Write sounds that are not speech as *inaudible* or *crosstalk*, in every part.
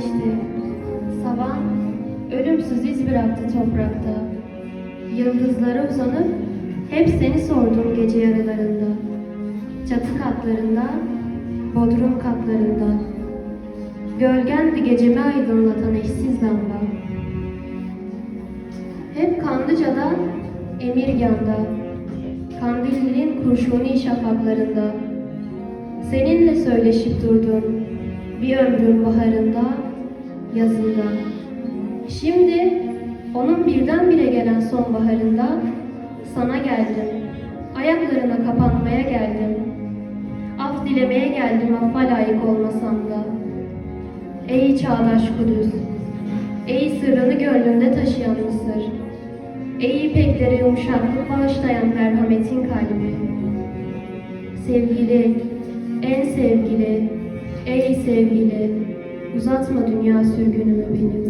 geçti. Saban ölümsüz iz bıraktı toprakta. Yıldızlara uzanıp hep seni sordum gece yarılarında. Çatı katlarında, bodrum katlarında. Gölgendi gecemi aydınlatan eşsiz lamba. Hep Kanlıca'da, Emirgan'da, Kandilli'nin kurşuni şafaklarında. Seninle söyleşip durdum, bir ömrüm baharında, yazında. Şimdi onun birdenbire gelen sonbaharında sana geldim. Ayaklarına kapanmaya geldim. Af dilemeye geldim affa layık olmasam da. Ey çağdaş Kudüs, ey sırrını gönlünde taşıyan Mısır, ey ipeklere yumuşaklık bağışlayan merhametin kalbi. Sevgili, en sevgili, ey sevgili, uzatma dünya sürgünümü benim.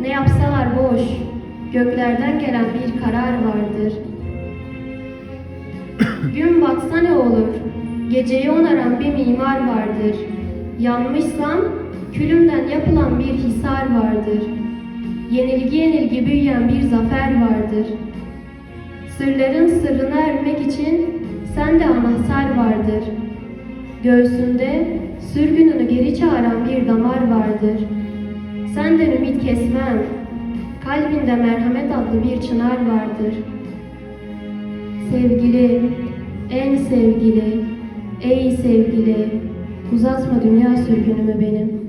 Ne yapsalar boş, göklerden gelen bir karar vardır. *coughs* Gün batsa ne olur, geceyi onaran bir mimar vardır. Yanmışsam, külümden yapılan bir hisar vardır. Yenilgi yenilgi büyüyen bir zafer vardır. Sırların sırrına ermek için sende anahtar vardır. Göğsünde sürgününü geri çağıran bir damar vardır. Senden ümit kesmem. Kalbinde merhamet adlı bir çınar vardır. Sevgili, en sevgili, ey sevgili, uzatma dünya sürgünümü benim.